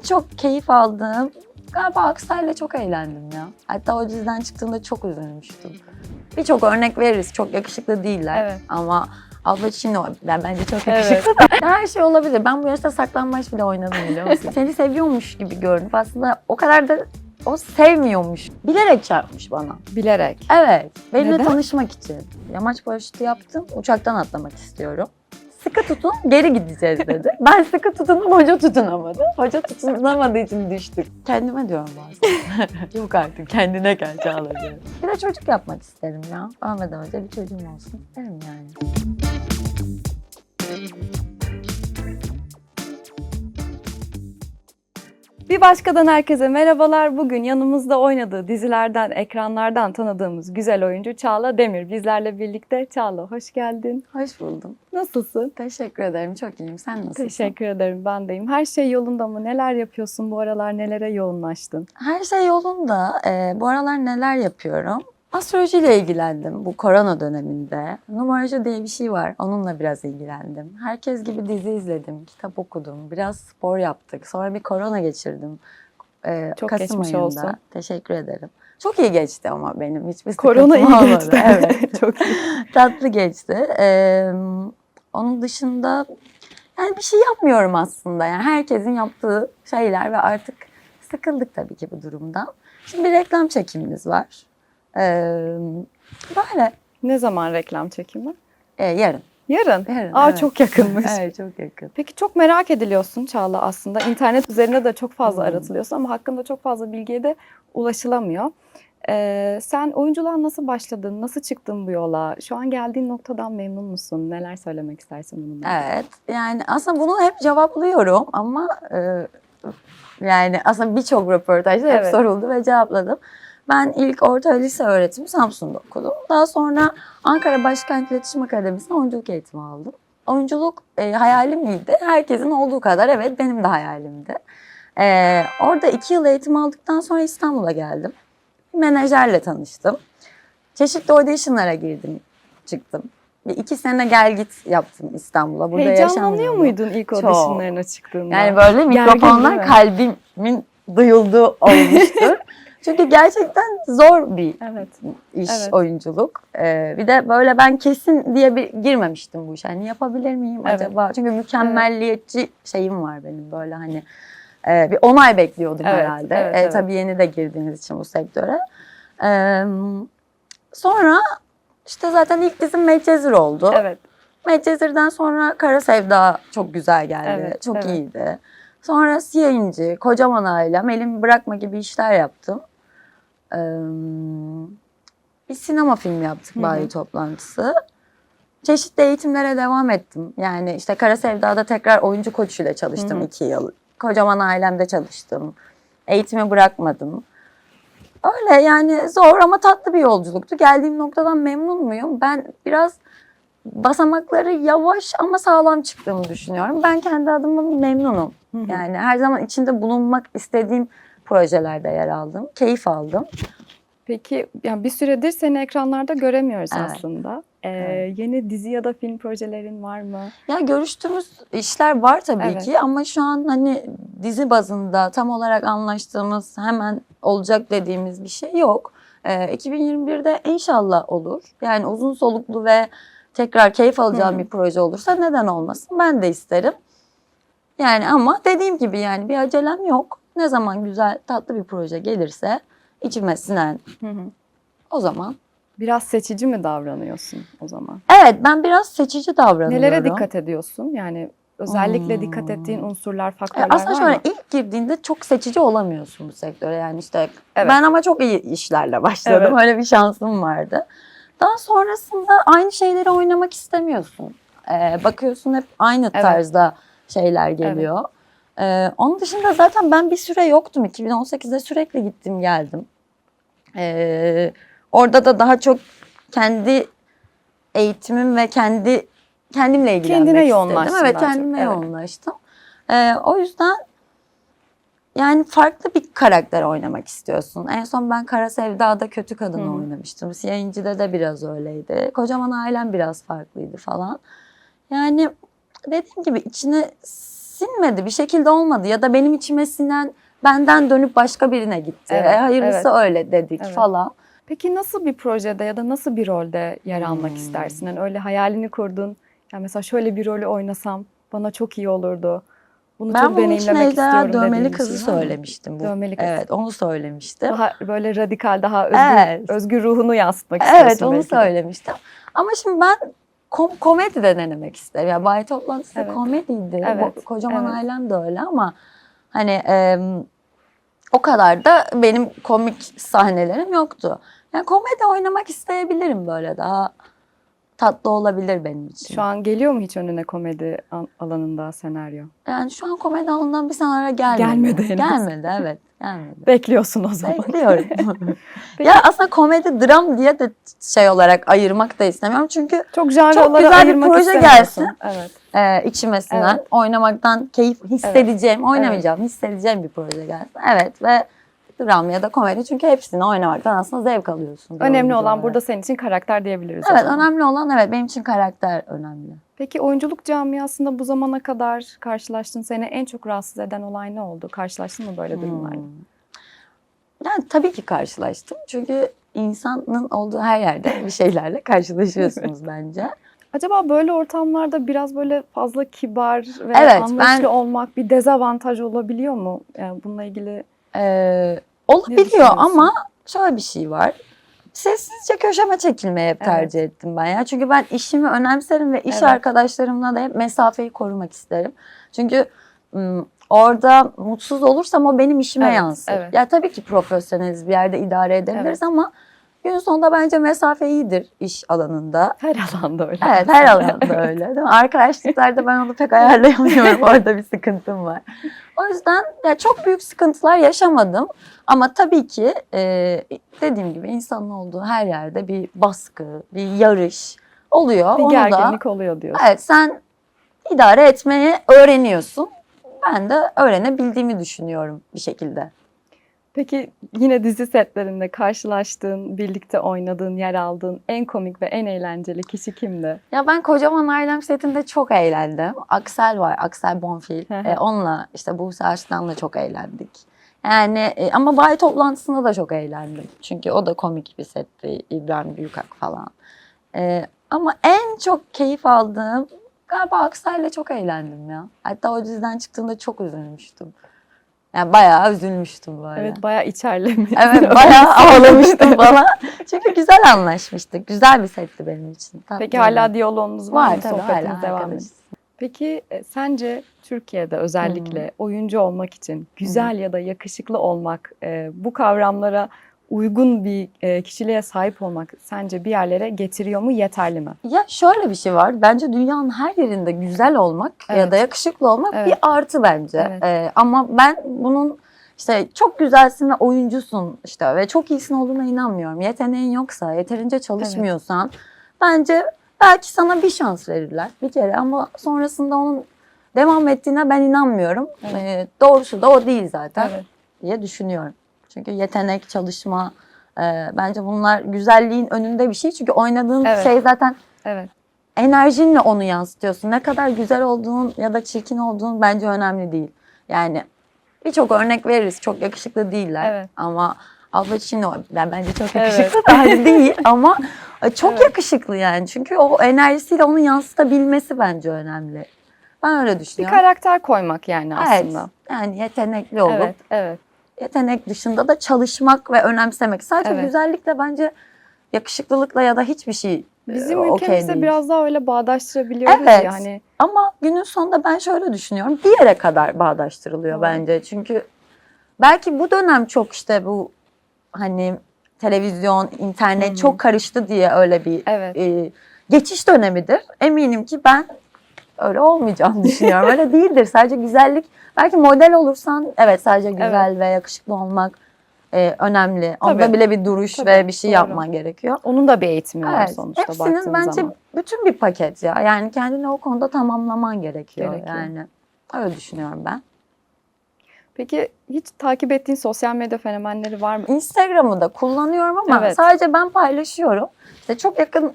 en çok keyif aldığım galiba Aksay'la çok eğlendim ya. Hatta o diziden çıktığımda çok üzülmüştüm. Birçok örnek veririz. Çok yakışıklı değiller. Evet. Ama Al Pacino ben bence çok Evet. yakışıklı. Her şey olabilir. Ben bu yaşta saklambaç bile oynadım biliyor musun? Seni seviyormuş gibi görünüp aslında o kadar da o sevmiyormuş. Bilerek çarpmış bana. Bilerek. Evet. Benimle Neden? tanışmak için. Yamaç paraşütü yaptım. Uçaktan atlamak istiyorum. Sıkı tutun, geri gideceğiz dedi. Ben sıkı tutundum, hoca tutunamadı. Hoca tutunamadığı için düştük. Kendime diyorum bazen. Yok artık, kendine gel Çağla diyorum. Bir de çocuk yapmak isterim ya. Ölmeden önce bir çocuğum olsun isterim yani. Bir başkadan herkese merhabalar. Bugün yanımızda oynadığı dizilerden, ekranlardan tanıdığımız güzel oyuncu Çağla Demir bizlerle birlikte. Çağla hoş geldin. Hoş buldum. Nasılsın? Teşekkür ederim. Çok iyiyim. Sen nasılsın? Teşekkür ederim ben deyim. Her şey yolunda mı? Neler yapıyorsun bu aralar? Nelere yoğunlaştın? Her şey yolunda. Ee, bu aralar neler yapıyorum? Astrolojiyle ilgilendim bu korona döneminde. Numaroloji diye bir şey var. Onunla biraz ilgilendim. Herkes gibi dizi izledim, kitap okudum. Biraz spor yaptık. Sonra bir korona geçirdim. Ee, Çok Kasım geçmiş ayında. olsun. Teşekkür ederim. Çok iyi geçti ama benim hiçbir Korona iyi olmadı. geçti. Evet. Çok iyi. Tatlı geçti. Ee, onun dışında yani bir şey yapmıyorum aslında. Yani herkesin yaptığı şeyler ve artık sıkıldık tabii ki bu durumdan. Şimdi bir reklam çekimimiz var. Ee, böyle Ne zaman reklam çekimi? Ee, yarın. Yarın. Yarın, Aa evet. çok yakınmış. Evet çok yakın. Peki çok merak ediliyorsun Çağla aslında. İnternet üzerinde de çok fazla Hmm. aratılıyorsun ama hakkında çok fazla bilgiye de ulaşılamıyor. Ee, sen oyunculuğa nasıl başladın? Nasıl çıktın bu yola? Şu an geldiğin noktadan memnun musun? Neler söylemek istersin bununla? Evet yani aslında bunu hep cevaplıyorum ama e, yani aslında birçok röportajda hep Evet. soruldu ve cevapladım. Ben ilk orta lise öğretimi Samsun'da okudum. Daha sonra Ankara Başkent İletişim Akademisi'nde oyunculuk eğitimi aldım. Oyunculuk e, hayalim miydi? Herkesin olduğu kadar evet benim de hayalimdi. E, orada iki yıl eğitim aldıktan sonra İstanbul'a geldim. Bir menajerle tanıştım. Çeşitli auditionlara girdim, çıktım. Bir iki sene gel git yaptım İstanbul'a. Burada Heyecanlanıyor muydun ilk auditionlarına çıktığında? Yani böyle mikrofonlar kalbimin duyulduğu olmuştur. Çünkü gerçekten zor bir Evet. iş Evet. oyunculuk. Ee, bir de böyle ben kesin diye bir girmemiştim bu işe. Hani yapabilir miyim Evet. acaba? Çünkü mükemmelliyetçi şeyim var benim böyle hani. e, bir onay bekliyordum Evet, herhalde. evet, E, evet. Tabii yeni de girdiğiniz için bu sektöre. Ee, sonra işte zaten ilk dizim Medcezir oldu. Evet. Medcezir'den sonra Kara Sevda çok güzel geldi. Evet, çok evet. iyiydi. Sonra Siyah İnci, Kocaman Ailem, Elimi Bırakma gibi işler yaptım. Ee, bir sinema filmi yaptık Hı hı. bayi toplantısı. Çeşitli eğitimlere devam ettim. Yani işte Kara Sevda'da tekrar oyuncu koçuyla çalıştım Hı hı. iki yıl. Kocaman Ailem'de çalıştım. Eğitimi bırakmadım. Öyle yani zor ama tatlı bir yolculuktu. Geldiğim noktadan memnun muyum? Ben biraz basamakları yavaş ama sağlam çıktığımı düşünüyorum. Ben kendi adıma memnunum. Hı hı. Yani her zaman içinde bulunmak istediğim projelerde yer aldım. Keyif aldım. Peki yani bir süredir seni ekranlarda göremiyoruz Evet. aslında. Ee, Evet. Yeni dizi ya da film projelerin var mı? Ya görüştüğümüz işler var tabii Evet. ki ama şu an hani dizi bazında tam olarak anlaştığımız hemen olacak dediğimiz bir şey yok. Ee, 2021'de inşallah olur. Yani uzun soluklu ve tekrar keyif alacağım Hı. bir proje olursa neden olmasın? Ben de isterim. Yani ama dediğim gibi yani bir acelem yok. Ne zaman güzel tatlı bir proje gelirse içime sinen o zaman. Biraz seçici mi davranıyorsun o zaman? Evet ben biraz seçici davranıyorum. Nelere dikkat ediyorsun? Yani özellikle Hmm. dikkat ettiğin unsurlar, E, faktörler Aslında var şöyle mı? ilk girdiğinde çok seçici olamıyorsun bu sektöre. Yani işte Evet. ben ama çok iyi işlerle başladım. Evet. Öyle bir şansım vardı. Daha sonrasında aynı şeyleri oynamak istemiyorsun. Ee, bakıyorsun hep aynı Evet. tarzda şeyler geliyor. Ee, onun dışında zaten ben bir süre yoktum. 2018'de sürekli gittim geldim. Ee, orada da daha çok kendi eğitimim ve kendi kendimle ilgilenmek Kendine istedim. yoğunlaştın Evet çok, kendime evet. yoğunlaştım. Ee, o yüzden yani farklı bir karakter oynamak istiyorsun. En son ben Kara Sevda'da kötü kadını Hı oynamıştım. Siyah İnci'de de biraz öyleydi. Kocaman ailem biraz farklıydı falan. Yani dediğim gibi içine sinmedi. Bir şekilde olmadı ya da benim içime sinen benden dönüp başka birine gitti. Evet, E, hayırlısı evet. öyle dedik Evet. falan. Peki nasıl bir projede ya da nasıl bir rolde yer almak Hmm. istersin? Yani öyle hayalini kurdun. Yani mesela şöyle bir rolü oynasam bana çok iyi olurdu. Bunu Ben çok bunun için deneyimlemek Ejderha istiyorum Dövmeli Kızı şey söylemiştim. Bu. Dövmeli Kız. Evet onu söylemiştim. Daha böyle radikal, daha özgür, Evet. özgür ruhunu yansıtmak istiyorsun Evet onu söylemiştim. Ama şimdi ben kom- komedi de denemek isterim. Yani Bay Toplantısı Evet. komediydi. Evet, Kocaman evet. ailem de öyle ama hani em, o kadar da benim komik sahnelerim yoktu. Yani komedi oynamak isteyebilirim böyle daha tatlı olabilir benim için. Şu an geliyor mu hiç önüne komedi an- alanında senaryo? yani şu an komedi alanından bir senaryo gelmedi. Gelmedi henüz. Gelmedi evet gelmedi. Bekliyorsun o zaman. Bekliyorum. Ya aslında komedi dram diye de şey olarak ayırmak da istemiyorum. Çünkü Çok Çok güzel bir proje gelsin. Evet. e, içime sinen, Evet. oynamaktan keyif hissedeceğim, oynamayacağım, hissedeceğim bir proje gelsin. Evet ve dram ya da komedi çünkü hepsini oynamaktan aslında zevk alıyorsun. Önemli olan olarak. burada senin için karakter diyebiliriz. Evet önemli olan evet benim için karakter önemli. Peki oyunculuk camiasında bu zamana kadar karşılaştığın seni en çok rahatsız eden olay ne oldu? Karşılaştın mı böyle durumlarla? Hmm. Yani tabii ki karşılaştım. Çünkü insanın olduğu her yerde bir şeylerle karşılaşıyorsunuz bence. Acaba böyle ortamlarda biraz böyle fazla kibar ve Evet, anlayışlı ben- olmak bir dezavantaj olabiliyor mu? Yani bununla ilgili Ee, olabiliyor ama şöyle bir şey var. Sessizce köşeme çekilmeyi hep Evet. tercih ettim ben ya. Çünkü ben işimi önemserim ve iş Evet. arkadaşlarımla da hep mesafeyi korumak isterim. Çünkü orada mutsuz olursam o benim işime Evet, yansır. evet. Ya tabii ki profesyoneliz bir yerde idare edebiliriz ama gün sonunda bence mesafe iyidir iş alanında. her alanda öyle. Evet her alanda öyle değil mi? Arkadaşlıklarda ben onu pek ayarlayamıyorum. Orada bir sıkıntım var. O yüzden ya çok büyük sıkıntılar yaşamadım. Ama tabii ki e, dediğim gibi insanın olduğu her yerde bir baskı, bir yarış oluyor. Bir Onu da gerginlik oluyor diyorsun. evet sen idare etmeyi öğreniyorsun. Ben de öğrenebildiğimi düşünüyorum bir şekilde. Peki yine dizi setlerinde karşılaştığın, birlikte oynadığın, yer aldığın en komik ve en eğlenceli kişi kimdi? Ya ben kocaman ailem setinde çok eğlendim. Aksel var, Aksel Bonfil. Ee, onunla işte Buse Arslan'la çok eğlendik. Yani e, ama bay toplantısında da çok eğlendim. Çünkü o da komik bir setti. İbrahim Büyükak falan. Ee, ama en çok keyif aldığım galiba Aksel'le çok eğlendim ya. Hatta o diziden çıktığımda çok üzülmüştüm. Yani bayağı üzülmüştüm böyle. Evet bayağı içerlemiş. Evet bayağı ağlamıştım falan. Çünkü güzel anlaşmıştık. Güzel bir setti benim için. Peki Tatlıydı. hala diyaloğunuz var, var mı? tabii Sohbetiniz hala devam ediyor. Peki e, sence Türkiye'de özellikle oyuncu olmak için güzel ya da yakışıklı olmak e, bu kavramlara uygun bir e, kişiliğe sahip olmak sence bir yerlere getiriyor mu yeterli mi? Ya şöyle bir şey var. Bence dünyanın her yerinde güzel olmak ya Evet. da yakışıklı olmak Evet. bir artı bence. Evet. Ee, ama ben bunun işte çok güzelsin ve oyuncusun işte ve çok iyisin olduğuna inanmıyorum. Yeteneğin yoksa, yeterince çalışmıyorsan bence belki sana bir şans verirler bir kere ama sonrasında onun devam ettiğine ben inanmıyorum. Evet. Ee, doğrusu da o değil zaten Evet. diye düşünüyorum. Çünkü yetenek, çalışma e, bence bunlar güzelliğin önünde bir şey. Çünkü oynadığın Evet. şey zaten Evet. enerjinle onu yansıtıyorsun. Ne kadar güzel olduğun ya da çirkin olduğun bence önemli değil. Yani birçok örnek veririz. Çok yakışıklı değiller. Evet. Ama Al Pacino ben bence çok Evet. yakışıklı da hani değil ama çok Evet. yakışıklı yani. Çünkü o enerjisiyle onu yansıtabilmesi bence önemli. Ben öyle Bir düşünüyorum. karakter koymak yani Evet. aslında. Yani yetenekli olup Evet, evet. Yetenek dışında da çalışmak ve önemsemek. Sadece Evet. güzellikle bence yakışıklılıkla ya da hiçbir şey Bizim e, okey ülkemizde değil. biraz daha öyle bağdaştırabiliyoruz Evet. yani. Ama günün sonunda ben şöyle düşünüyorum. Bir yere kadar bağdaştırılıyor Doğru. bence. Çünkü belki bu dönem çok işte bu hani televizyon, internet Hı hı. çok karıştı diye öyle bir Evet. e, geçiş dönemidir. Eminim ki ben öyle olmayacağını düşünüyorum. öyle değildir. Sadece güzellik. Belki model olursan evet sadece güzel ve yakışıklı olmak e, önemli. Onda Tabii. bile bir duruş Tabii, ve bir şey doğru. yapman gerekiyor. Onun da bir eğitimi var Evet, sonuçta hepsinin baktığın bence zaman. bütün bir paket ya. Yani kendini o konuda tamamlaman gerekiyor, Gerekiyor. yani. Öyle düşünüyorum ben. Peki hiç takip ettiğin sosyal medya fenomenleri var mı? Instagram'ı da kullanıyorum ama Evet. sadece ben paylaşıyorum. İşte çok yakın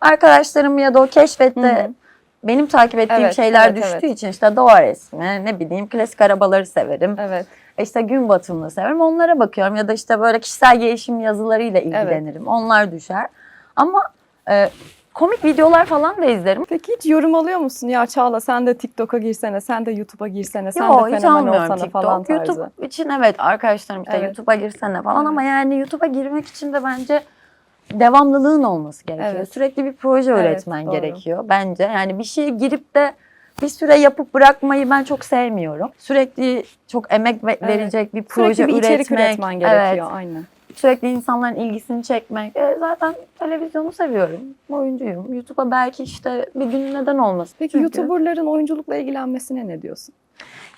arkadaşlarım ya da o keşfette Hı hı. Benim takip ettiğim Evet, şeyler evet, düştüğü evet. için işte doğa resmi, ne bileyim klasik arabaları severim. Evet. İşte gün batımını severim. Onlara bakıyorum ya da işte böyle kişisel gelişim yazılarıyla ilgilenirim. Onlar düşer. Ama e, komik videolar falan da izlerim. Peki hiç yorum alıyor musun? Ya Çağla sen de TikTok'a girsene, sen de YouTube'a girsene, sen Yo, de hiç fenomen olsana TikTok. falan tarzı. YouTube için evet arkadaşlarım işte Evet. YouTube'a girsene falan Evet. ama yani YouTube'a girmek için de bence devamlılığın olması gerekiyor. Evet. Sürekli bir proje Evet, üretmen doğru. gerekiyor bence. Yani bir şeye girip de bir süre yapıp bırakmayı ben çok sevmiyorum. Sürekli çok emek ve- verecek bir proje Sürekli bir içerik üretmek. üretmen gerekiyor. Evet. Aynen. Sürekli insanların ilgisini çekmek. E, zaten televizyonu seviyorum. Oyuncuyum. YouTube'a belki işte bir gün neden olmasın. Peki Çünkü- YouTuber'ların oyunculukla ilgilenmesine ne diyorsun?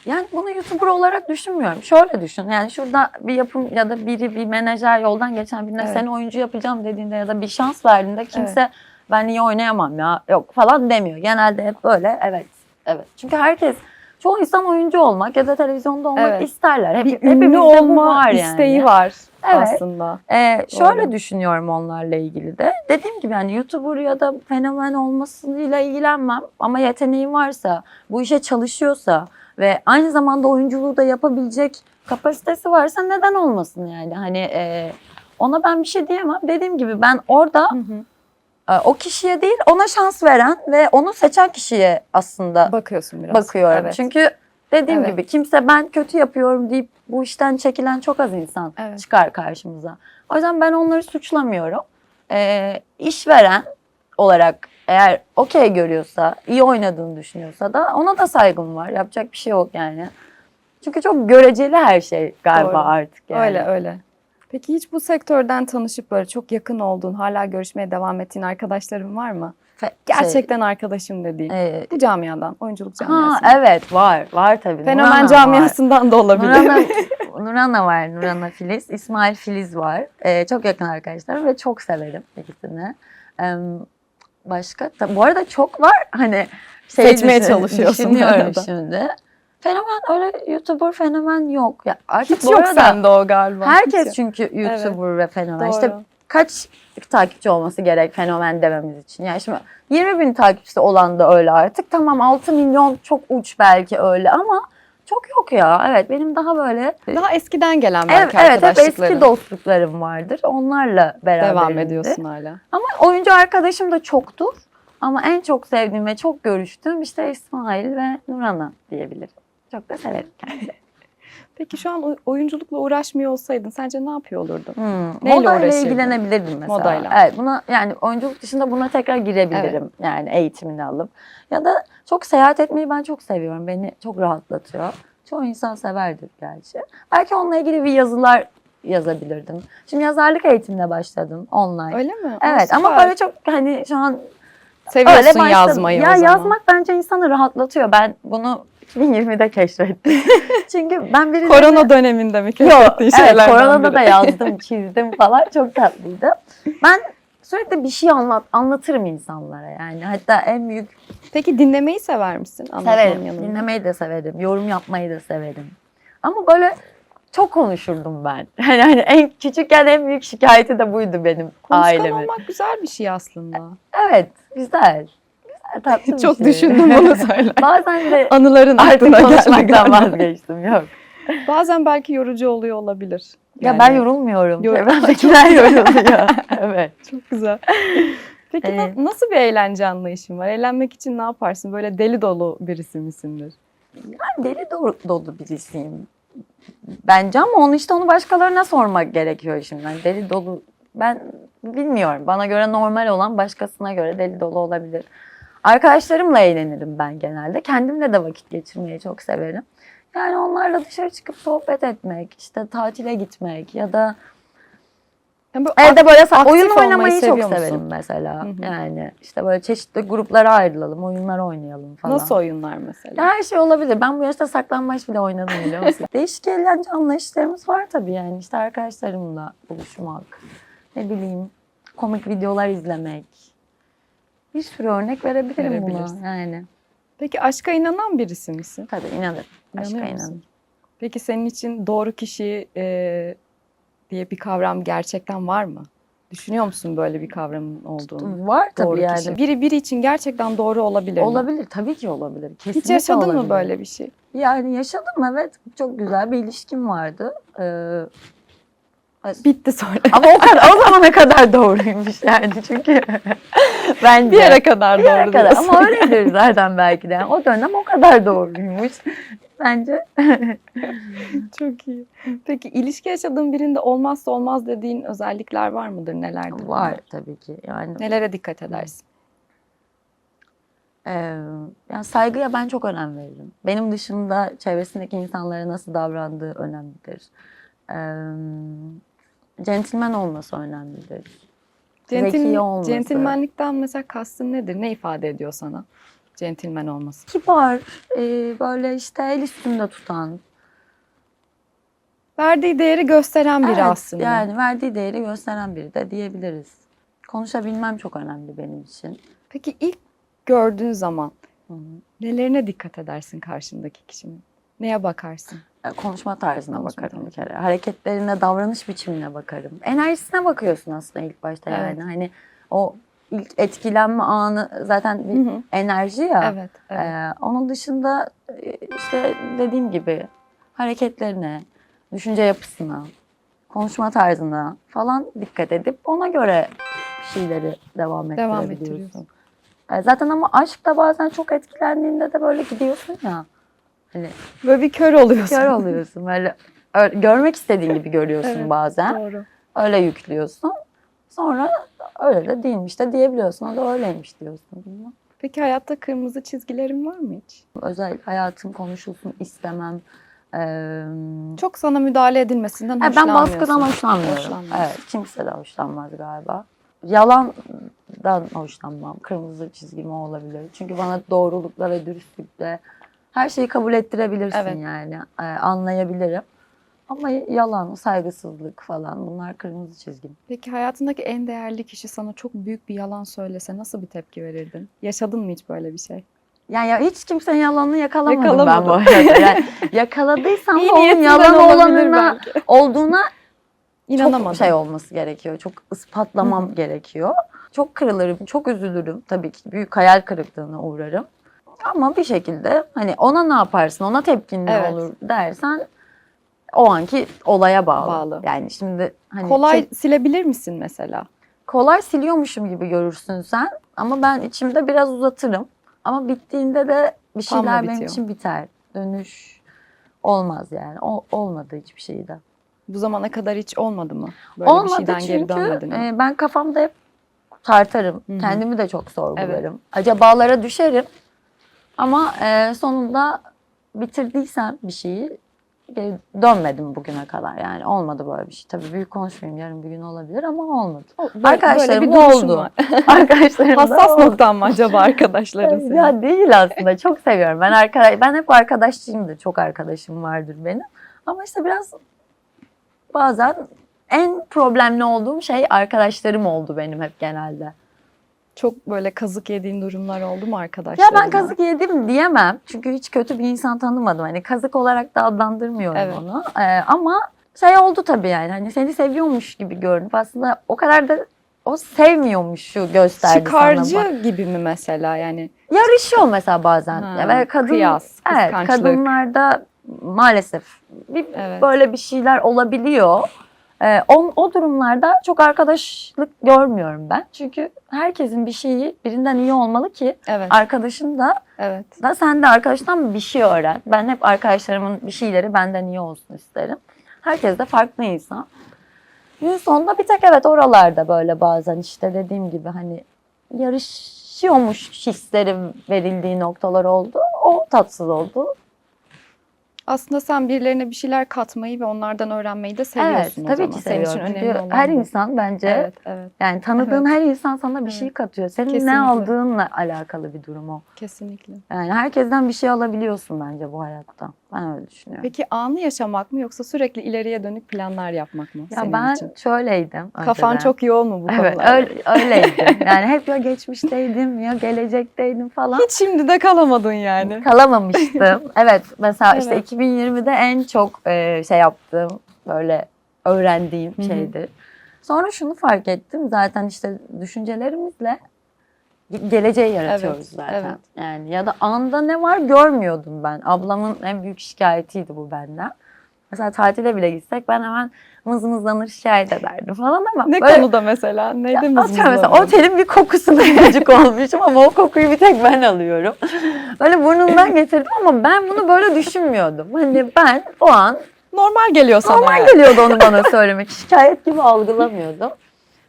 Yani bunu YouTuber olarak düşünmüyorum. Şöyle düşün. Yani şurada bir yapım ya da biri bir menajer yoldan geçen birine Evet. seni oyuncu yapacağım dediğinde ya da bir şans verdiğinde kimse ben niye oynayamam ya yok falan demiyor. Genelde hep böyle evet evet. Çünkü herkes çoğu insan oyuncu olmak ya da televizyonda olmak Evet. isterler. Hep, Bir ünlü olma var isteği yani. var Evet. aslında. Ee, şöyle Doğru. düşünüyorum onlarla ilgili de. Dediğim gibi yani YouTuber ya da fenomen olmasıyla ilgilenmem. Ama yeteneğim varsa, bu işe çalışıyorsa ve aynı zamanda oyunculuğu da yapabilecek kapasitesi varsa neden olmasın yani? Hani e, ona ben bir şey diyemem. Dediğim gibi ben orada Hı hı. e, o kişiye değil ona şans veren ve onu seçen kişiye aslında Bakıyorsun biraz. bakıyorum. Evet. Çünkü dediğim Evet. gibi kimse ben kötü yapıyorum deyip bu işten çekilen çok az insan Evet. çıkar karşımıza. O yüzden ben onları suçlamıyorum. Ee, işveren olarak eğer okey görüyorsa, iyi oynadığını düşünüyorsa da ona da saygım var. Yapacak bir şey yok yani. Çünkü çok göreceli her şey galiba Doğru. artık yani. Öyle öyle. Peki hiç bu sektörden tanışıp böyle çok yakın olduğun, hala görüşmeye devam ettiğin arkadaşların var mı? Fe- Gerçekten arkadaşım dediğin. Şey, e, Bu camiadan, oyunculuk ha camiasından. evet var. Var tabii. Fenomen Nurhan var. camiasından da olabilir. Nurhan'a, Nurhan'a var, Nurhan'a Filiz. İsmail Filiz var. Ee, çok yakın arkadaşlarım ve çok severim ikisini. Ee, başka? Bu arada çok var. Hani şey Seçmeye düşün- çalışıyorsun Düşünüyorum şimdi. Fenomen öyle YouTuber fenomen yok. Ya artık Hiç bu yok arada sende o galiba. herkes Hiç çünkü YouTuber ve fenomen. Doğru. İşte kaç takipçi olması gerek fenomen dememiz için? Yani şimdi 20 bin takipçisi olan da öyle artık. Tamam 6 milyon çok uç belki öyle ama çok yok ya. Evet benim daha böyle Daha eskiden gelen Evet, belki evet hep arkadaşlıkların. eski dostluklarım vardır. Onlarla beraber Devam ediyorsun hala. Ama oyuncu arkadaşım da çoktur. Ama en çok sevdiğim ve çok görüştüğüm işte İsmail ve Nurhan'a diyebilirim. Çok da severim kendimi. Peki şu an oy- oyunculukla uğraşmıyor olsaydın sence ne yapıyor olurdun? Hmm. Neyle Modayla uğraşırdın? ilgilenebilirdim mesela. Modayla. Evet buna yani oyunculuk dışında buna tekrar girebilirim. Yani eğitimini alıp. Ya da çok seyahat etmeyi ben çok seviyorum. Beni çok rahatlatıyor. Çoğu insan severdir gerçi. Belki onunla ilgili bir yazılar yazabilirdim. Şimdi yazarlık eğitimine başladım online. Öyle mi? Aa, Evet ama süper. böyle çok hani şu an Seviyorsun öyle başladım. yazmayı Ya o zaman. yazmak bence insanı rahatlatıyor. Ben bunu 2020'de keşfettim. Çünkü ben birilerine... Korona döneminde mi keşfettiğin evet şeylerden koronada biri? da yazdım, çizdim falan. Çok tatlıydı. Ben sürekli bir şey anlat, anlatırım insanlara yani. Hatta en büyük Peki dinlemeyi sever misin? Anlatmanın severim. yanında? Dinlemeyi de severim. Yorum yapmayı da severim. Ama böyle çok konuşurdum ben. Hani, hani en küçükken en büyük şikayeti de buydu benim Konuşkan ailemin. olmak güzel bir şey aslında. Evet, güzel. Güzel, tatlı bir Çok şey. düşündüm bunu söyle. Bazen de Anıların artık konuşmaktan vazgeçtim. Yok. Bazen belki yorucu oluyor olabilir. Ya Yani ben yorulmuyorum. Yor- Çevremdekiler yoruluyor. evet. Çok güzel. Peki na- Evet. nasıl bir eğlence anlayışın var? Eğlenmek için ne yaparsın? Böyle deli dolu birisi misindir? Ben deli dolu, dolu birisiyim. Bence ama onu işte onu başkalarına sormak gerekiyor şimdi. Yani deli dolu ben bilmiyorum. Bana göre normal olan başkasına göre deli dolu olabilir. Arkadaşlarımla eğlenirim ben genelde. Kendimle de vakit geçirmeyi çok severim. Yani onlarla dışarı çıkıp sohbet etmek, işte tatile gitmek ya da Yani böyle Evde böyle oyun oynamayı çok musun? severim mesela. Hı hı. Yani işte böyle çeşitli gruplara ayrılalım, oyunlar oynayalım falan. Nasıl oyunlar mesela? Her şey olabilir. Ben bu yaşta saklambaç bile oynadım biliyor musun? Değişik eğlence anlayışlarımız var tabii yani. İşte arkadaşlarımla buluşmak, ne bileyim komik videolar izlemek. Bir sürü örnek verebilirim buna Verebilirsin. yani. Peki aşka inanan birisi misin? Tabii inanırım. Aşka inanırım. Peki senin için doğru kişi e, diye bir kavram gerçekten var mı? Düşünüyor musun böyle bir kavramın olduğunu? Var tabii Doğru yani. kişi. Biri biri için gerçekten doğru olabilir mi? Olabilir tabii ki olabilir. Kesinlikle Hiç yaşadın olabilir. mı böyle bir şey? Yani yaşadım evet. Çok güzel bir ilişkim vardı. Ee, Bitti sonra. ama o kadar o zamana kadar doğruymuş yani çünkü bence bir yere kadar bir yere doğru kadar. diyorsun. ama öyledir zaten belki de. Yani o dönem o kadar doğruymuş. Bence Çok iyi. Peki ilişki yaşadığın birinde olmazsa olmaz dediğin özellikler var mıdır? Nelerdir? bunlar? var tabii ki. Yani Nelere dikkat edersin? Ee, yani saygıya ben çok önem veririm. Benim dışında çevresindeki insanlara nasıl davrandığı önemlidir. Ee, centilmen olması önemlidir. Zeki Centil, olması. centilmenlikten mesela kastın nedir? Ne ifade ediyor sana? Centilmen olması. Kibar, e, böyle işte el üstünde tutan. Verdiği değeri gösteren biri Evet, aslında. Yani verdiği değeri gösteren biri de diyebiliriz. Konuşabilmem çok önemli benim için. Peki ilk gördüğün zaman Hı hı. nelerine dikkat edersin karşındaki kişinin? Neye bakarsın? E, Konuşma tarzına Konuşma bakarım bir tarzı. kere. Hareketlerine, davranış biçimine bakarım. Enerjisine bakıyorsun aslında ilk başta Evet. yani. Hani o ilk etkilenme anı zaten bir Hı hı. enerji ya. Evet. evet. Ee, onun dışında e, işte dediğim gibi hareketlerine, düşünce yapısına, konuşma tarzına falan dikkat edip ona göre bir şeyleri devam Devam ettirebiliyorsun. ettiriyorsun. Ee, zaten ama aşkta bazen çok etkilendiğinde de böyle gidiyorsun ya. Hani Böyle bir kör oluyorsun. kör oluyorsun böyle görmek istediğin gibi görüyorsun Evet, bazen. Doğru. Öyle yüklüyorsun. Sonra öyle de değilmiş de diyebiliyorsun. O da öyleymiş diyorsun. Peki hayatta kırmızı çizgilerin var mı hiç? özel hayatım konuşulsun istemem. Ee, Çok sana müdahale edilmesinden ben hoşlanmıyorsun. baskıdan hoşlanmıyorum. Hoşlanmıyorsun. Evet, kimse de hoşlanmaz galiba. Yalandan hoşlanmam. Kırmızı çizgim olabilir. Çünkü bana doğrulukla ve dürüstlükle her şeyi kabul ettirebilirsin Evet. yani. Ee, anlayabilirim. Ama yalan, saygısızlık falan bunlar kırmızı çizgim. Peki hayatındaki en değerli kişi sana çok büyük bir yalan söylese nasıl bir tepki verirdin? Yaşadın mı hiç böyle bir şey? Yani ya hiç kimsenin yalanını yakalamadım ben bu Yakalamadım. arada. Yani yakaladıysam da onun yalan olanına, olduğuna İnanamadım. çok şey olması gerekiyor. Çok ispatlamam gerekiyor. Çok kırılırım, çok üzülürüm. Tabii ki büyük hayal kırıklığına uğrarım. Ama bir şekilde hani ona ne yaparsın, ona tepkin ne Evet. olur dersen o anki olaya bağlı. Bağlı. Yani şimdi hani Kolay şey- silebilir misin mesela? kolay siliyormuşum gibi görürsün sen ama ben içimde biraz uzatırım. Ama bittiğinde de bir Tam şeyler benim bitiyor? için biter. Dönüş olmaz yani. O, olmadı hiçbir şeyde. Bu zamana kadar hiç olmadı mı? Böyle Olmadı bir şeyden çünkü geri dönmedin mi? e, ben kafamda hep tartarım. Hı hı. Kendimi de çok sorgularım. Acabalara düşerim. Ama e, sonunda bitirdiysem bir şeyi geri dönmedim bugüne kadar. Yani olmadı böyle bir şey. Tabii büyük konuşmayayım. Yarın bir gün olabilir ama olmadı. Böyle- Arkadaşlarım böyle bir oldu. var. Arkadaşlarım da Hassas oldu. noktan mı acaba arkadaşların senin? Ya değil aslında. Çok seviyorum. Ben arkadaş ben hep arkadaşçıyımdır. Çok arkadaşım vardır benim. Ama işte biraz bazen en problemli olduğum şey arkadaşlarım oldu benim hep genelde. Çok böyle kazık yediğin durumlar oldu mu Ya arkadaşlarınla? ben kazık yedim diyemem. Çünkü hiç kötü bir insan tanımadım. Hani kazık olarak da adlandırmıyorum Evet. onu. Ee, ama şey oldu tabii yani. Hani seni seviyormuş gibi görünüp aslında o kadar da o sevmiyormuşu gösterdi Çıkarcı sana. gibi mi mesela yani? Yarışıyor mesela bazen. Ha, Ya ve kadın, kıyas, evet, kadınlarda maalesef bir, Evet. böyle bir şeyler olabiliyor. Ee, o, o durumlarda çok arkadaşlık görmüyorum ben. Çünkü herkesin bir şeyi birinden iyi olmalı ki Evet, arkadaşın da, evet. da sen de arkadaştan bir şey öğren. Ben hep arkadaşlarımın bir şeyleri benden iyi olsun isterim. Herkes de farklı insan. Gün sonunda bir tek evet oralarda böyle bazen işte dediğim gibi hani yarışıyormuş hisleri verildiği noktalar oldu. O tatsız oldu. Aslında sen birilerine bir şeyler katmayı ve onlardan öğrenmeyi de Evet seviyorsun o tabii zaman. ki Senin için önemli olan her bu. insan bence Evet, evet. yani tanıdığın Evet. her insan sana bir Evet. şey katıyor. Senin Kesinlikle. ne aldığınla alakalı bir durum o. Kesinlikle. Yani herkesten bir şey alabiliyorsun bence bu hayatta. Ben öyle düşünüyorum. Peki anı yaşamak mı yoksa sürekli ileriye dönük planlar yapmak mı ya senin ben için? şöyleydim. Kafan önceden. çok yoğun mu bu Evet konularda? öyle, öyleydim. Yani hep ya geçmişteydim ya gelecekteydim falan. Hiç şimdi de kalamadın yani. Kalamamıştım. evet mesela işte Evet. 2020'de en çok e, şey yaptığım böyle öğrendiğim şeydi. Sonra şunu fark ettim. Zaten işte düşüncelerimizle geleceği yaratıyoruz Evet, zaten. evet. Yani ya da anda ne var görmüyordum ben. Ablamın en büyük şikayetiydi bu benden. Mesela tatile bile gitsek ben hemen mızmızlanır şikayet ederdim falan ama Ne böyle- konuda mesela? Neydi atıyorum mesela otelin bir kokusuna gıcık olmuşum ama o kokuyu bir tek ben alıyorum. Böyle burnumdan getirdim ama ben bunu böyle düşünmüyordum. Hani ben o an Normal geliyor sana. normal yani. geliyordu onu bana söylemek. Şikayet gibi algılamıyordum.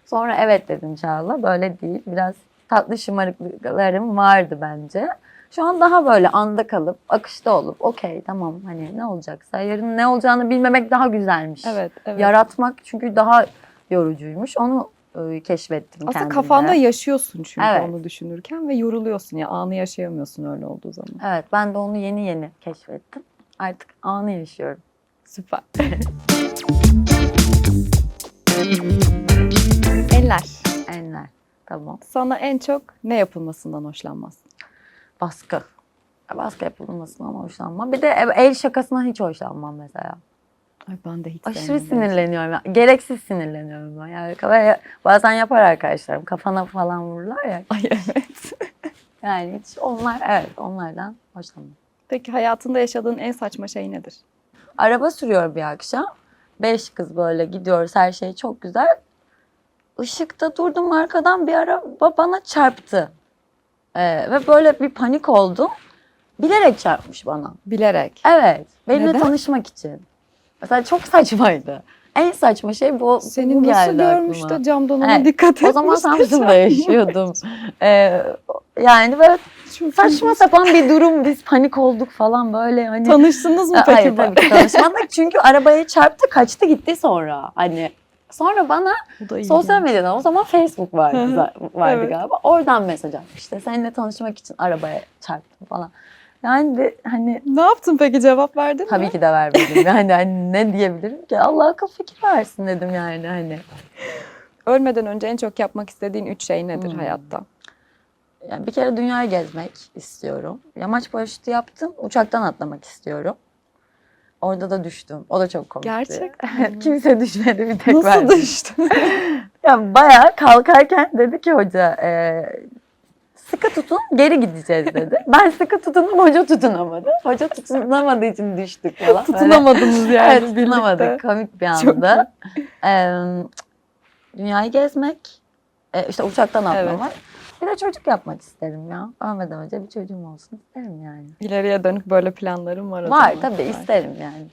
Sonra evet dedim Çağla böyle değil. Biraz tatlı şımarıklıklarım vardı bence. Şu an daha böyle anda kalıp akışta olup okey tamam hani ne olacaksa yarın ne olacağını bilmemek daha güzelmiş. Evet, evet. Yaratmak çünkü daha yorucuymuş. Onu e, keşfettim Aslında kendimde. kafanda yaşıyorsun çünkü Evet. onu düşünürken ve yoruluyorsun ya anı yaşayamıyorsun öyle olduğu zaman. Evet ben de onu yeni yeni keşfettim. Artık anı yaşıyorum. Süper. Eller. Tamam. Sana en çok ne yapılmasından hoşlanmazsın? Baskı. Baskı yapılmasından hoşlanmam. Bir de el şakasından hiç hoşlanmam mesela. Ay ben de hiç Aşırı sinirleniyorum. ya. Gereksiz sinirleniyorum ben. Yani bazen yapar arkadaşlarım. Kafana falan vururlar ya. Ay evet. Yani hiç onlar evet onlardan hoşlanmam. Peki hayatında yaşadığın en saçma şey nedir? Araba sürüyor bir akşam. Beş kız böyle gidiyoruz. Her şey çok güzel. Işıkta durdum arkadan bir araba bana çarptı. Ee, ve böyle bir panik oldum. Bilerek çarpmış bana. Bilerek. Evet. Benimle Neden? tanışmak için. Mesela çok saçmaydı. En saçma şey bu, Seni bu nasıl geldi görmüş aklıma. de camdan ona Evet, dikkat etmiş. O zaman Samsun'da yaşıyordum. Ee, yani böyle Çok saçma sapan bir durum. Biz panik olduk falan böyle hani. Tanıştınız mı peki? Hayır tabii tanışmadık. Çünkü arabaya çarptı kaçtı gitti sonra. Hani sonra bana sosyal medyadan o zaman Facebook vardı, vardı Evet. galiba. Oradan mesaj atmış. İşte seninle tanışmak için arabaya çarptım falan. Yani de, hani Ne yaptın peki cevap verdin mi? tabii ki de vermedim. Yani hani ne diyebilirim ki? Allah akıl fikir versin dedim yani hani. Ölmeden önce en çok yapmak istediğin üç şey nedir Hmm. hayatta? Yani bir kere dünyayı gezmek istiyorum. Yamaç paraşütü yaptım. Uçaktan atlamak istiyorum. Orada da düştüm. O da çok komikti. Gerçekten. Kimse düşmedi bir tek ben. Nasıl düştün? Ya bayağı kalkarken dedi ki hoca e, sıkı tutun geri gideceğiz dedi. Ben sıkı tutundum hoca tutunamadı. Hoca tutunamadığı için düştük falan. Tutunamadınız yani evet birlikte. tutunamadık komik bir Çok anda. Ee, dünyayı gezmek, e, işte uçaktan atlamak. Bir de çocuk yapmak isterim ya. Ölmeden önce bir çocuğum olsun isterim yani. İleriye dönük böyle planlarım var Var tabii isterim yani.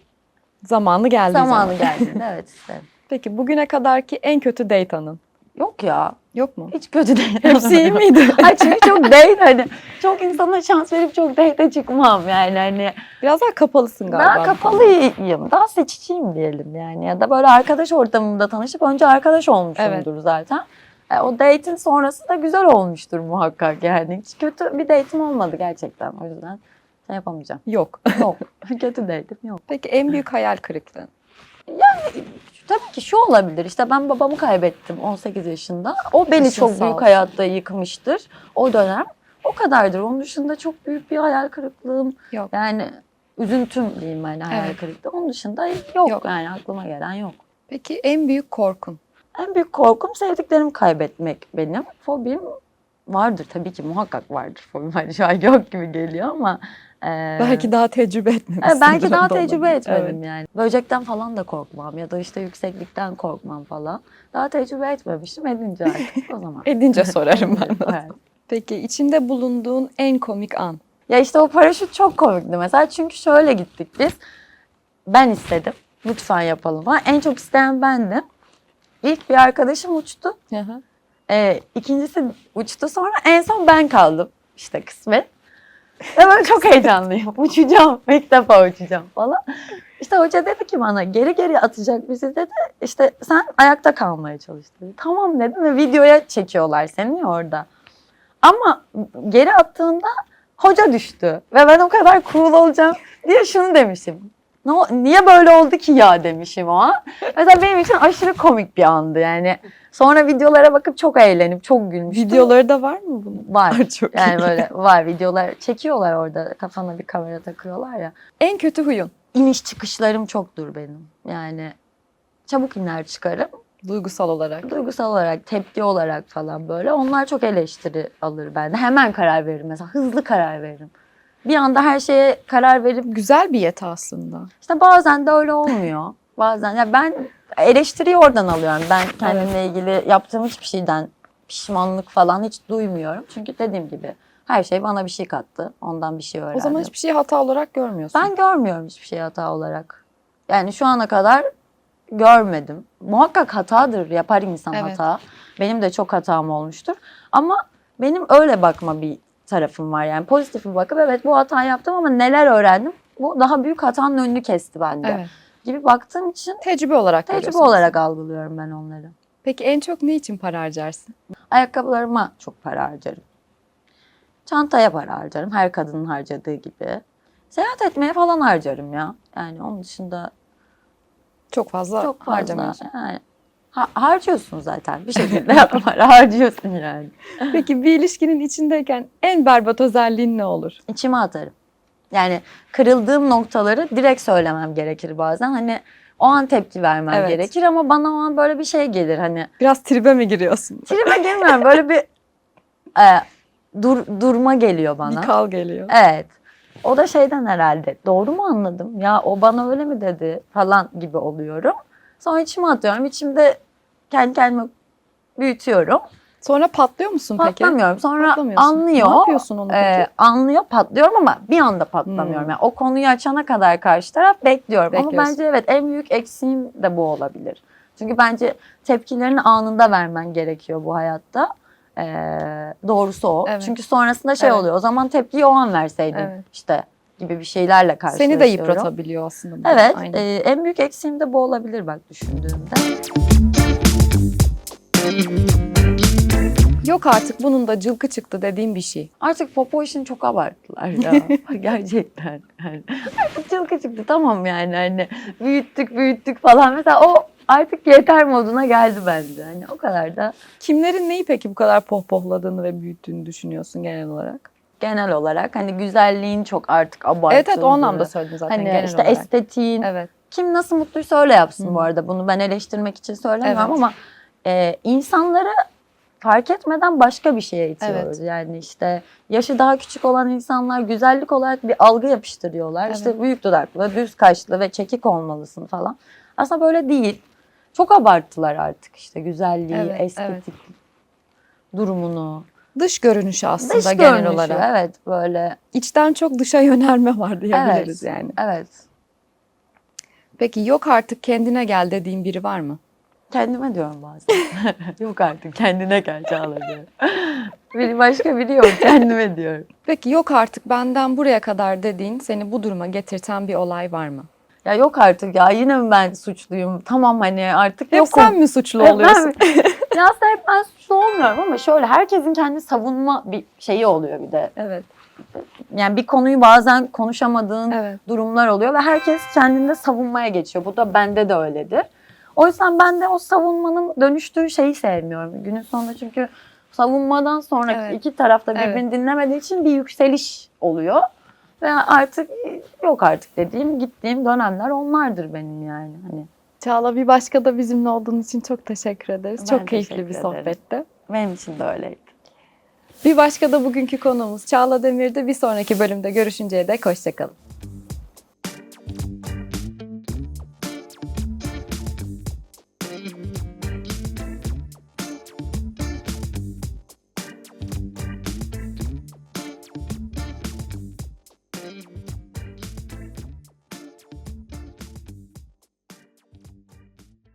Zamanı geldi. Zamanı geldiğinde evet isterim. Peki bugüne kadarki en kötü date anın? Yok ya Yok mu? hiç kötü değil. Hepsi iyi miydi? Ay çünkü çok date hani çok insana şans verip çok date'e çıkmam yani hani Biraz daha kapalısın galiba. daha kapalıyım daha seçiciyim diyelim yani ya da böyle arkadaş ortamında tanışıp önce arkadaş olmuşumdur zaten. E, o date'in sonrası da güzel olmuştur muhakkak yani hiç kötü bir date'im olmadı gerçekten o yüzden şey yapamayacağım. Yok. Yok kötü date'im yok. Peki en büyük hayal kırıklığın? Tabii ki şu olabilir işte ben babamı kaybettim 18 yaşında. O beni Başın çok büyük hayatta yıkmıştır o dönem. O kadardır. Onun dışında çok büyük bir hayal kırıklığım Yok. yani üzüntüm diyeyim yani hayal Evet. kırıklığı. Onun dışında yok, Yok. yani aklıma gelen yok. Peki en büyük korkun? En büyük korkum sevdiklerimi kaybetmek benim. Fobim vardır tabii ki muhakkak vardır fobim. Hani şu an yok gibi geliyor ama e, Belki daha tecrübe e, etmemişsin. belki daha tecrübe etmedim Evet. yani. Böcekten falan da korkmam ya da işte yükseklikten korkmam falan. Daha tecrübe etmemiştim edince artık o zaman. Edince sorarım ben. Evet. Peki içinde bulunduğun en komik an? Ya işte o paraşüt çok komikti mesela çünkü şöyle gittik biz. Ben istedim. Lütfen yapalım. En çok isteyen bendim. İlk bir arkadaşım uçtu. Ee, ikincisi uçtu sonra en son ben kaldım. İşte kısmet. Ve ben çok heyecanlıyım. Uçacağım. İlk defa uçacağım falan. İşte hoca dedi ki bana geri geri atacak bizi dedi. İşte sen ayakta kalmaya çalış dedi. Tamam dedim ve videoya çekiyorlar seni ya orada. Ama geri attığında hoca düştü. Ve ben o kadar cool olacağım diye şunu demişim. Ne, o- niye böyle oldu ki ya demişim o an. Mesela benim için aşırı komik bir andı yani. Sonra videolara bakıp çok eğlenip çok gülmüştüm. Videoları da var mı bunun? var. Çok Yani iyi. böyle var videolar çekiyorlar orada kafana bir kamera takıyorlar ya. En kötü huyun? İniş çıkışlarım çoktur benim. Yani çabuk iner çıkarım. Duygusal olarak. duygusal olarak, tepki olarak falan böyle. Onlar çok eleştiri alır bende. Hemen karar veririm mesela. Hızlı karar veririm. Bir anda her şeye karar verip Güzel bir yeti aslında. işte bazen de öyle olmuyor. Bazen ya ben eleştiriyi oradan alıyorum. Ben kendimle ilgili yaptığım hiçbir şeyden pişmanlık falan hiç duymuyorum. Çünkü dediğim gibi her şey bana bir şey kattı. Ondan bir şey öğrendim. O zaman hiçbir şeyi hata olarak görmüyorsun. Ben görmüyorum hiçbir şey hata olarak. Yani şu ana kadar görmedim. Muhakkak hatadır, yapar insan Evet. hata. Benim de çok hatam olmuştur. Ama benim öyle bakma bir tarafım var. Yani pozitif bir bakıp evet bu hatayı yaptım ama neler öğrendim? Bu daha büyük hatanın önünü kesti bende. Evet. Gibi baktığım için Tecrübe olarak tecrübe olarak algılıyorum ben onları. Peki en çok ne için para harcarsın? Ayakkabılarıma çok para harcarım. Çantaya para harcarım. Her kadının harcadığı gibi. Seyahat etmeye falan harcarım ya. Yani onun dışında Çok fazla çok fazla. harcamıyorsun. Yani, ha- harcıyorsun zaten bir şekilde para harcıyorsun yani. Peki bir ilişkinin içindeyken en berbat özelliğin ne olur? İçime atarım. Yani kırıldığım noktaları direkt söylemem gerekir bazen. Hani o an tepki vermem Evet. gerekir ama bana o an böyle bir şey gelir. Hani Biraz tribe mi giriyorsun? tribe girmiyorum böyle bir e, dur, durma geliyor bana. Bir kal geliyor. Evet. O da şeyden herhalde. Doğru mu anladım? Ya o bana öyle mi dedi falan gibi oluyorum. Sonra içime atıyorum. İçimde kendi kendime büyütüyorum. Sonra patlıyor musun peki? Patlamıyorum. Sonra anlıyor. Ne yapıyorsun onu peki? Ee, anlıyor patlıyorum ama bir anda patlamıyorum. Hmm. Yani o konuyu açana kadar karşı taraf bekliyorum. Ama bence evet en büyük eksiğim de bu olabilir. Çünkü bence tepkilerini anında vermen gerekiyor bu hayatta. Ee, doğrusu o. Evet. Çünkü sonrasında şey Evet. oluyor. O zaman tepkiyi o an verseydin Evet. işte gibi bir şeylerle karşılaşıyorum. Seni de yıpratabiliyor aslında. bu. Evet. Aynen. e, en büyük eksiğim de bu olabilir bak düşündüğümde. Yok artık bunun da cılkı çıktı dediğim bir şey. Artık popo işini çok abarttılar ya. Gerçekten. Yani. Çılgı çıktı tamam yani hani büyüttük büyüttük falan. Mesela o artık yeter moduna geldi bence. Hani o kadar da Kimlerin neyi peki bu kadar pohpohladığını ve büyüttüğünü düşünüyorsun genel olarak? genel olarak hani güzelliğin çok artık abartıldığı. Evet evet o anlamda söyledim zaten Hani genel işte olarak. estetiğin. Evet. Kim nasıl mutluysa öyle yapsın Hı. bu arada. Bunu ben eleştirmek için söylemiyorum Evet. ama e, insanları fark etmeden başka bir şeye itiyoruz. Evet. Yani işte yaşı daha küçük olan insanlar güzellik olarak bir algı yapıştırıyorlar. Evet. İşte büyük dudaklı, düz kaşlı ve çekik olmalısın falan. Aslında böyle değil. Çok abarttılar artık işte güzelliği, Evet, estetik durumunu. Dış görünüşü aslında Dış genel görünüşü, olarak. evet böyle. İçten çok dışa yönelme var diyebiliriz Evet. yani. Evet. Peki yok artık kendine gel dediğin biri var mı? Kendime diyorum bazen. yok artık kendine gel Çağla diyorum. Başka biri yok kendime diyorum. Peki yok artık benden buraya kadar dediğin seni bu duruma getirten bir olay var mı? Ya yok artık ya yine mi ben suçluyum? Tamam hani artık Hep yokum. sen mi suçlu Hep ben oluyorsun? mi? ya aslında hep ben suçlu olmuyorum ama şöyle herkesin kendi savunma bir şeyi oluyor bir de. Evet. Yani bir konuyu bazen konuşamadığın Evet. durumlar oluyor ve herkes kendinde savunmaya geçiyor. Bu da bende de öyledir. O yüzden ben de o savunmanın dönüştüğü şeyi sevmiyorum. Günün sonunda çünkü savunmadan sonra Evet. iki tarafta birbirini Evet. dinlemediği için bir yükseliş oluyor. Ve artık yok artık dediğim gittiğim dönemler onlardır benim yani. Hani Çağla bir başka da bizimle olduğun için çok teşekkür ederiz. Ben çok keyifli bir ederim. sohbetti. benim için de öyleydi. Bir başka da bugünkü konuğumuz Çağla Demir'de bir sonraki bölümde görüşünceye dek hoşçakalın.